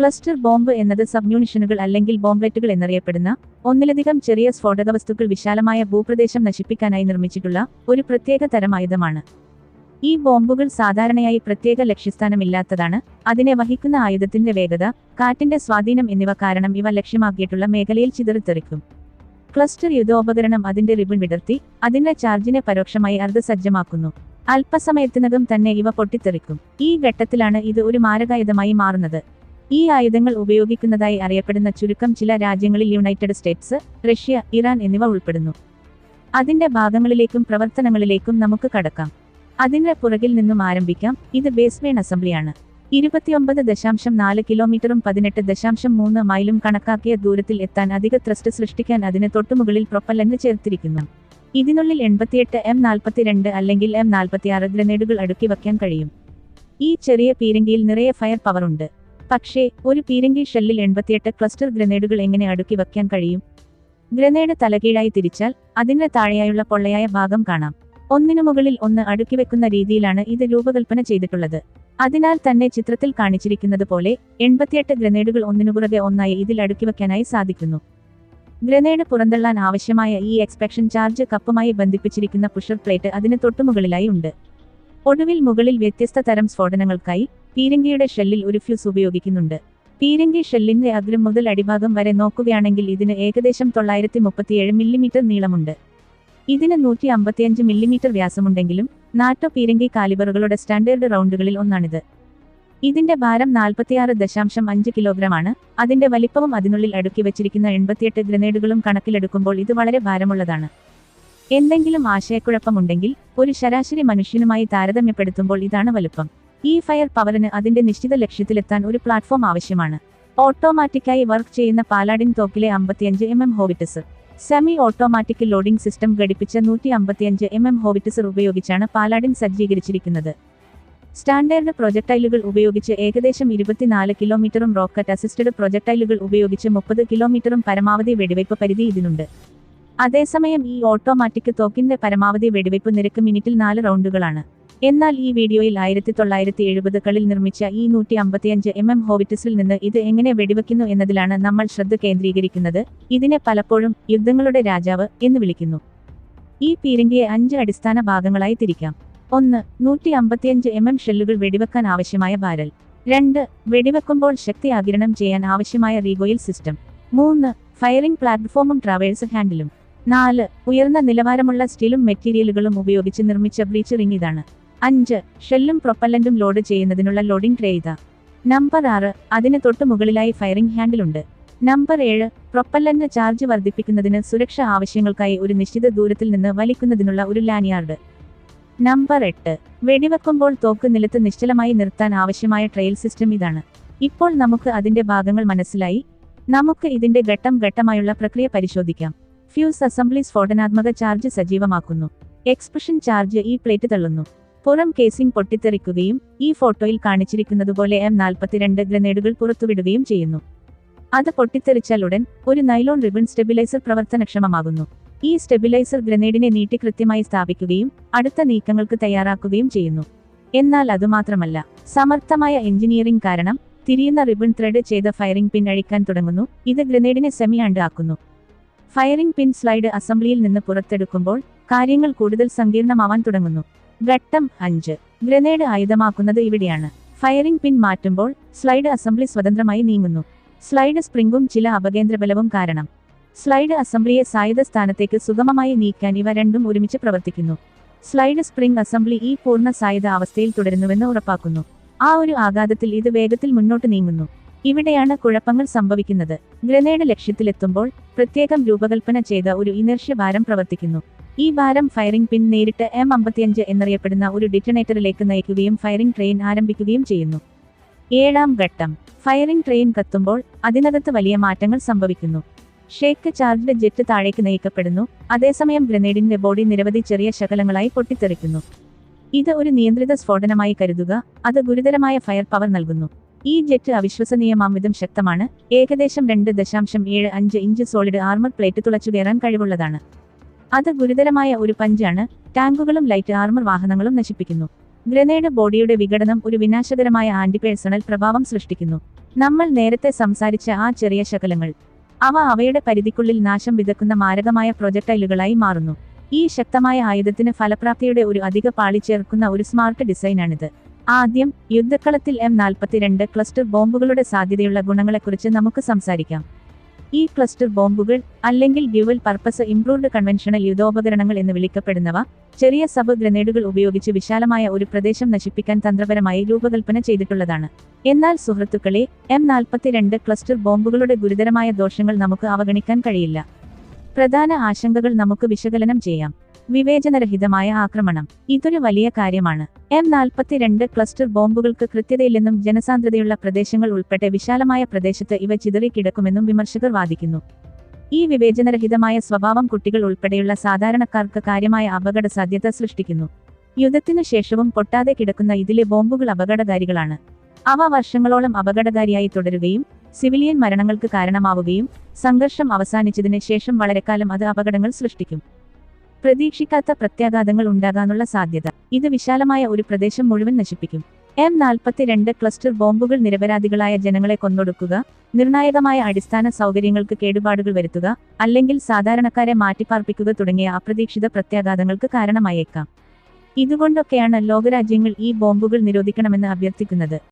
Cluster bomb എന്നത് സബ്മ്യൂണിഷനുകൾ അല്ലെങ്കിൽ ബോംബ്ലെറ്റുകൾ എന്നറിയപ്പെടുന്ന ഒന്നിലധികം ചെറിയ സ്ഫോടക വസ്തുക്കൾ വിശാലമായ ഭൂപ്രദേശം നശിപ്പിക്കാനായി നിർമ്മിച്ചിട്ടുള്ള ഒരു പ്രത്യേക തരം ആയുധമാണ്. ഈ ബോംബുകൾ സാധാരണയായി പ്രത്യേക ലക്ഷ്യസ്ഥാനമില്ലാത്തതാണ്. അതിനെ വഹിക്കുന്ന ആയുധത്തിന്റെ വേഗത കാറ്റിന്റെ സ്വാധീനം എന്നിവ കാരണം ഇവ ലക്ഷ്യമാക്കിയിട്ടുള്ള മേഖലയിൽ ചിതറിത്തെറിക്കും. ക്ലസ്റ്റർ യുദ്ധോപകരണം അതിന്റെ റിബൺ വിടർത്തി അതിന്റെ ചാർജിനെ പരോക്ഷമായി അർദ്ധസജ്ജമാക്കുന്നു. അല്പസമയത്തിനകം തന്നെ ഇവ പൊട്ടിത്തെറിക്കും. ഈ ഘട്ടത്തിലാണ് ഇത് ഒരു മാരകായുധമായി മാറുന്നത്. ഈ ആയുധങ്ങൾ ഉപയോഗിക്കുന്നതായി അറിയപ്പെടുന്ന ചുരുക്കം ചില രാജ്യങ്ങളിൽ യുണൈറ്റഡ് സ്റ്റേറ്റ്സ് റഷ്യ ഇറാൻ എന്നിവ ഉൾപ്പെടുന്നു. അതിന്റെ ഭാഗങ്ങളിലേക്കും പ്രവർത്തനങ്ങളിലേക്കും നമുക്ക് കടക്കാം. അതിന്റെ പുറകിൽ നിന്നും ആരംഭിക്കാം. ഇത് ബേസ്മേൺ അസംബ്ലിയാണ്. ഇരുപത്തിയൊമ്പത് ദശാംശം നാല് കിലോമീറ്ററും പതിനെട്ട് ദശാംശം മൂന്ന് മൈലും കണക്കാക്കിയ ദൂരത്തിൽ എത്താൻ അധിക ത്രസ്റ്റ് സൃഷ്ടിക്കാൻ അതിന് തൊട്ടുമുകളിൽ പ്രൊപ്പല്ലന്റ് ചേർത്തിരിക്കുന്നു. ഇതിനുള്ളിൽ എൺപത്തിയെട്ട് എം നാൽപ്പത്തിരണ്ട് അല്ലെങ്കിൽ എം നാൽപ്പത്തിയാറ് ഗ്രനേഡുകൾ അടുക്കി വയ്ക്കാൻ കഴിയും. ഈ ചെറിയ പീരങ്കിയിൽ നിറയെ ഫയർ പവർ ഉണ്ട്. പക്ഷേ ഒരു പീരങ്കി ഷെല്ലിൽ എൺപത്തിയെട്ട് ക്ലസ്റ്റർ ഗ്രനേഡുകൾ എങ്ങനെ അടുക്കി വയ്ക്കാൻ കഴിയും? ഗ്രനേഡ് തലകീഴായി തിരിച്ചാൽ അതിന്റെ താഴെയായുള്ള പൊള്ളയായ ഭാഗം കാണാം. ഒന്നിനു മുകളിൽ ഒന്ന് അടുക്കി വെക്കുന്ന രീതിയിലാണ് ഇത് രൂപകൽപ്പന ചെയ്തിട്ടുള്ളത്. അതിനാൽ തന്നെ ചിത്രത്തിൽ കാണിച്ചിരിക്കുന്നത് പോലെ എൺപത്തിയെട്ട് ഗ്രനേഡുകൾ ഒന്നിനുപുറകെ ഒന്നായി ഇതിൽ അടുക്കി വയ്ക്കാനായി സാധിക്കുന്നു. ഗ്രനേഡ് പുറന്തള്ളാൻ ആവശ്യമായ ഈ എക്സ്പെക്ഷൻ ചാർജ് കപ്പുമായി ബന്ധിപ്പിച്ചിരിക്കുന്ന പുഷർ പ്ലേറ്റ് അതിന് തൊട്ടുമുകളിലായി ഉണ്ട്. ഒടുവിൽ മുകളിൽ വ്യത്യസ്ത തരം സ്ഫോടനങ്ങൾക്കായി പീരങ്കിയുടെ ഷെല്ലിൽ ഒരു ഫ്യൂസ് ഉപയോഗിക്കുന്നുണ്ട്. പീരങ്കി ഷെല്ലിന്റെ അഗ്രം മുതൽ അടിഭാഗം വരെ നോക്കുകയാണെങ്കിൽ ഇതിന് ഏകദേശം തൊള്ളായിരത്തി മുപ്പത്തിയേഴ് മില്ലിമീറ്റർ നീളമുണ്ട്. ഇതിന് നൂറ്റി അമ്പത്തിയഞ്ച് മില്ലിമീറ്റർ വ്യാസമുണ്ടെങ്കിലും നാറ്റോ പീരങ്കി കാലിബറുകളുടെ സ്റ്റാൻഡേർഡ് റൗണ്ടുകളിൽ ഒന്നാണിത്. ഇതിന്റെ ഭാരം നാൽപ്പത്തിയാറ് ദശാംശം അഞ്ച് കിലോഗ്രാമാണ്. അതിന്റെ വലിപ്പവും അതിനുള്ളിൽ അടുക്കി വെച്ചിരിക്കുന്ന എൺപത്തിയെട്ട് ഗ്രനേഡുകളും കണക്കിലെടുക്കുമ്പോൾ ഇത് വളരെ ഭാരമുള്ളതാണ്. എന്തെങ്കിലും ആശയക്കുഴപ്പമുണ്ടെങ്കിൽ ഒരു ശരാശരി മനുഷ്യനുമായി താരതമ്യപ്പെടുത്തുമ്പോൾ ഇതാണ് വലുപ്പം. ഈ ഫയർ പവറിന് അതിന്റെ നിശ്ചിത ലക്ഷ്യത്തിലെത്താൻ ഒരു പ്ലാറ്റ്ഫോം ആവശ്യമാണ്. ഓട്ടോമാറ്റിക്കായി വർക്ക് ചെയ്യുന്ന പാലാഡിൻ തോക്കിലെ അമ്പത്തിയഞ്ച് M M howitzer semi automatic loading system ഘടിപ്പിച്ച നൂറ്റി അമ്പത്തിയഞ്ച് എം എം ഹോവിറ്റസർ ഉപയോഗിച്ചാണ് പാലാഡിൻ സജ്ജീകരിച്ചിരിക്കുന്നത്. സ്റ്റാൻഡേർഡ് പ്രൊജക്ടൈലുകൾ ഉപയോഗിച്ച് ഏകദേശം ഇരുപത്തിനാല് കിലോമീറ്ററും റോക്കറ്റ് അസിസ്റ്റഡ് പ്രൊജക്ടൈലുകൾ ഉപയോഗിച്ച് മുപ്പത് കിലോമീറ്ററും പരമാവധി വെടിവയ്പ് പരിധി ഇതിനുണ്ട്. അതേസമയം ഈ ഓട്ടോമാറ്റിക് തോക്കിന്റെ പരമാവധി വെടിവയ്പ് നിരക്ക് മിനിറ്റിൽ നാല് റൗണ്ടുകളാണ്. എന്നാൽ ഈ വീഡിയോയിൽ ആയിരത്തി തൊള്ളായിരത്തി എഴുപതുകളിൽ നിർമ്മിച്ച ഈ നൂറ്റി അമ്പത്തിയഞ്ച് എം എം ഹോവിറ്റസിൽ നിന്ന് ഇത് എങ്ങനെ വെടിവെക്കുന്നു എന്നതിലാണ് നമ്മൾ ശ്രദ്ധ കേന്ദ്രീകരിക്കുന്നത്. ഇതിനെ പലപ്പോഴും യുദ്ധങ്ങളുടെ രാജാവ് എന്ന് വിളിക്കുന്നു. ഈ പീരങ്കിയെ അഞ്ച് അടിസ്ഥാന ഭാഗങ്ങളായി തിരിക്കാം. ഒന്ന് നൂറ്റി അമ്പത്തിയഞ്ച് എം എം ഷെല്ലുകൾ വെടിവെക്കാൻ ആവശ്യമായ ബാരൽ. രണ്ട് വെടിവെക്കുമ്പോൾ ശക്തി ആകിരണം ചെയ്യാൻ ആവശ്യമായ റീഗോയിൽ സിസ്റ്റം. മൂന്ന് ഫയറിംഗ് പ്ലാറ്റ്ഫോമും ട്രാവേഴ്സ് ഹാൻഡിലും. നാല് ഉയർന്ന നിലവാരമുള്ള സ്റ്റീലും മെറ്റീരിയലുകളും ഉപയോഗിച്ച് നിർമ്മിച്ച ബ്രീച്ച് ഇതാണ്. അഞ്ച്. ഷെല്ലും പ്രൊപ്പല്ലന്റും ലോഡ് ചെയ്യുന്നതിനുള്ള ലോഡിംഗ് ട്രേ നമ്പർ ആറ്. അതിന് തൊട്ടു മുകളിലായി ഫയറിംഗ് ഹാൻഡിലുണ്ട്. നമ്പർ ഏഴ്. പ്രൊപ്പല്ലന്റ് ചാർജ് വർദ്ധിപ്പിക്കുന്നതിന് സുരക്ഷാ ആവശ്യങ്ങൾക്കായി ഒരു നിശ്ചിത ദൂരത്തിൽ നിന്ന് വലിക്കുന്നതിനുള്ള ഒരു ലാനിയാർഡ്. നമ്പർ എട്ട്. വെടിവെക്കുമ്പോൾ തോക്ക് നിലത്ത് നിശ്ചലമായി നിർത്താൻ ആവശ്യമായ ട്രെയിൽ സിസ്റ്റം ഇതാണ്. ഇപ്പോൾ നമുക്ക് അതിന്റെ ഭാഗങ്ങൾ മനസ്സിലായി. നമുക്ക് ഇതിന്റെ ഘട്ടം ഘട്ടമായുള്ള പ്രക്രിയ പരിശോധിക്കാം. ഫ്യൂസ് അസംബ്ലി സ്ഫോടനാത്മക ചാർജ് സജീവമാക്കുന്നു. എക്സ്പ്രഷൻ ചാർജ് ഈ പ്ലേറ്റ് തള്ളുന്നു. പുറം കേസിംഗ് പൊട്ടിത്തെറിക്കുകയും ഈ ഫോട്ടോയിൽ കാണിച്ചിരിക്കുന്നതുപോലെ എം നാൽപ്പത്തിരണ്ട് ഗ്രനേഡുകൾ പുറത്തുവിടുകയും ചെയ്യുന്നു. അത് പൊട്ടിത്തെറിച്ചാൽ ഉടൻ ഒരു നൈലോൺ റിബൺ സ്റ്റെബിലൈസർ പ്രവർത്തനക്ഷമമാകുന്നു. ഈ സ്റ്റെബിലൈസർ ഗ്രനേഡിനെ നീട്ടി കൃത്യമായി സ്ഥാപിക്കുകയും അടുത്ത നീക്കങ്ങൾക്ക് തയ്യാറാക്കുകയും ചെയ്യുന്നു. എന്നാൽ അതുമാത്രമല്ല സമർത്ഥമായ എഞ്ചിനീയറിംഗ് കാരണം തിരിയുന്ന റിബൺ ത്രെഡ് ചെയ്ത ഫയറിംഗ് പിൻ അഴിക്കാൻ തുടങ്ങുന്നു. ഇത് ഗ്രനേഡിനെ സെമി ആണ്ട് ആക്കുന്നു. ഫയറിംഗ് പിൻ സ്ലൈഡ് അസംബ്ലിയിൽ നിന്ന് പുറത്തെടുക്കുമ്പോൾ കാര്യങ്ങൾ കൂടുതൽ സങ്കീർണമാവാൻ തുടങ്ങുന്നു. ഘട്ടം അഞ്ച്. ഗ്രനേഡ് ആയുധമാക്കുന്നത് ഇവിടെയാണ്. ഫയറിംഗ് പിൻ മാറ്റുമ്പോൾ സ്ലൈഡ് അസംബ്ലി സ്വതന്ത്രമായി നീങ്ങുന്നു. സ്ലൈഡ് സ്പ്രിംഗും ചില അപകേന്ദ്രബലവും കാരണം. സ്ലൈഡ് അസംബ്ലിയെ സായുധ സ്ഥാനത്തേക്ക് സുഗമമായി നീക്കാൻ ഇവ രണ്ടും ഒരുമിച്ച് പ്രവർത്തിക്കുന്നു. സ്ലൈഡ് സ്പ്രിംഗ് അസംബ്ലി ഈ പൂർണ സായുധ അവസ്ഥയിൽ തുടരുന്നുവെന്ന് ഉറപ്പാക്കുന്നു. ആ ഒരു ആഘാതത്തിൽ ഇത് വേഗത്തിൽ മുന്നോട്ട് നീങ്ങുന്നു. ഇവിടെയാണ് കുഴപ്പങ്ങൾ സംഭവിക്കുന്നത്. ഗ്രനേഡ് ലക്ഷ്യത്തിലെത്തുമ്പോൾ പ്രത്യേകം രൂപകൽപ്പന ചെയ്ത ഒരു ഇനർഷ്യ ഭാരം പ്രവർത്തിക്കുന്നു. ഈ ഭാരം ഫയറിംഗ് പിൻ നേരിട്ട് എം അമ്പത്തിയഞ്ച് എന്നറിയപ്പെടുന്ന ഒരു ഡിറ്റണേറ്ററിലേക്ക് നയിക്കുകയും ഫയറിംഗ് ട്രെയിൻ ആരംഭിക്കുകയും ചെയ്യുന്നു. ഏഴാം ഘട്ടം. ഫയറിംഗ് ട്രെയിൻ കത്തുമ്പോൾ അതിനകത്ത് വലിയ മാറ്റങ്ങൾ സംഭവിക്കുന്നു. ഷേക്ക് ചാർജ്ഡ് ജെറ്റ് താഴേക്ക് നയിക്കപ്പെടുന്നു അതേസമയം ഗ്രനേഡിന്റെ ബോഡി നിരവധി ചെറിയ ശകലങ്ങളായി പൊട്ടിത്തെറിക്കുന്നു. ഇത് ഒരു നിയന്ത്രിത സ്ഫോടനമായി കരുതുക അത് ഗുരുതരമായ ഫയർ പവർ നൽകുന്നു. ഈ ജെറ്റ് അവിശ്വസനീയമാംവിധം ശക്തമാണ് ഏകദേശം രണ്ട് ദശാംശം ഏഴ് അഞ്ച് ഇഞ്ച് സോളിഡ് ആർമർ പ്ലേറ്റ് തുളച്ചുകയറാൻ കഴിവുള്ളതാണ്. അത് ഗുരുതരമായ ഒരു പഞ്ചാണ്. ടാങ്കുകളും ലൈറ്റ് ആർമർ വാഹനങ്ങളും നശിപ്പിക്കുന്നു. ഗ്രനേഡ് ബോഡിയുടെ വിഘടനം ഒരു വിനാശകരമായ ആന്റിപേഴ്സണൽ പ്രഭാവം സൃഷ്ടിക്കുന്നു. നമ്മൾ നേരത്തെ സംസാരിച്ച ആ ചെറിയ ശകലങ്ങൾ. അവ അവയുടെ പരിധിക്കുള്ളിൽ നാശം വിതക്കുന്ന മാരകമായ പ്രൊജക്ടൈലുകളായി മാറുന്നു. ഈ ശക്തമായ ആയുധത്തിന് ഫലപ്രാപ്തിയുടെ ഒരു അധിക പാളി ചേർക്കുന്ന ഒരു സ്മാർട്ട് ഡിസൈനാണിത്. ആദ്യം യുദ്ധക്കളത്തിൽ എം നാൽപ്പത്തിരണ്ട് ക്ലസ്റ്റർ ബോംബുകളുടെ സാധ്യതയുള്ള ഗുണങ്ങളെക്കുറിച്ച് നമുക്ക് സംസാരിക്കാം. ഈ ക്ലസ്റ്റർ ബോംബുകൾ അല്ലെങ്കിൽ ഡ്യുവൽ പർപ്പസ് ഇംപ്രൂവ്ഡ് കൺവെൻഷണൽ യുദ്ധോപകരണങ്ങൾ എന്ന് വിളിക്കപ്പെടുന്നവ ചെറിയ സബ് ഗ്രനേഡുകൾ ഉപയോഗിച്ച് വിശാലമായ ഒരു പ്രദേശം നശിപ്പിക്കാൻ തന്ത്രപരമായി രൂപകൽപ്പന ചെയ്തിട്ടുള്ളതാണ്. എന്നാൽ സുഹൃത്തുക്കളെ എം നാൽപ്പത്തിരണ്ട് ക്ലസ്റ്റർ ബോംബുകളുടെ ഗുരുതരമായ ദോഷങ്ങൾ നമുക്ക് അവഗണിക്കാൻ കഴിയില്ല. പ്രധാന ആശങ്കകൾ നമുക്ക് വിശകലനം ചെയ്യാം. വിവേചനരഹിതമായ ആക്രമണം. ഇതൊരു വലിയ കാര്യമാണ്. എം നാൽപ്പത്തിരണ്ട് ക്ലസ്റ്റർ ബോംബുകൾക്ക് കൃത്യതയില്ലെന്നും ജനസാന്ദ്രതയുള്ള പ്രദേശങ്ങൾ ഉൾപ്പെട്ട വിശാലമായ പ്രദേശത്ത് ഇവ ചിതറിക്കിടക്കുമെന്നും വിമർശകർ വാദിക്കുന്നു. ഈ വിവേചനരഹിതമായ സ്വഭാവം കുട്ടികൾ ഉൾപ്പെടെയുള്ള സാധാരണക്കാർക്ക് കാര്യമായ അപകട സാധ്യത സൃഷ്ടിക്കുന്നു. യുദ്ധത്തിനു ശേഷവും പൊട്ടാതെ കിടക്കുന്ന ഇതിലെ ബോംബുകൾ അപകടകാരികളാണ്. അവ വർഷങ്ങളോളം അപകടകാരിയായി തുടരുകയും സിവിലിയൻ മരണങ്ങൾക്ക് കാരണമാവുകയും സംഘർഷം അവസാനിച്ചതിന് ശേഷം വളരെക്കാലം അത് അപകടങ്ങൾ സൃഷ്ടിക്കും. പ്രതീക്ഷിക്കാത്ത പ്രത്യാഘാതങ്ങൾ ഉണ്ടാകാനുള്ള സാധ്യത. ഇത് വിശാലമായ ഒരു പ്രദേശം മുഴുവൻ നശിപ്പിക്കും. എം നാൽപ്പത്തിരണ്ട് ക്ലസ്റ്റർ ബോംബുകൾ നിരപരാധികളായ ജനങ്ങളെ കൊന്നൊടുക്കുക നിർണായകമായ അടിസ്ഥാന സൗകര്യങ്ങൾക്ക് കേടുപാടുകൾ വരുത്തുക അല്ലെങ്കിൽ സാധാരണക്കാരെ മാറ്റിപ്പാർപ്പിക്കുക തുടങ്ങിയ അപ്രതീക്ഷിത പ്രത്യാഘാതങ്ങൾക്ക് കാരണമായേക്കാം. ഇതുകൊണ്ടൊക്കെയാണ് ലോകരാജ്യങ്ങൾ ഈ ബോംബുകൾ നിരോധിക്കണമെന്ന് അഭ്യർത്ഥിക്കുന്നത്.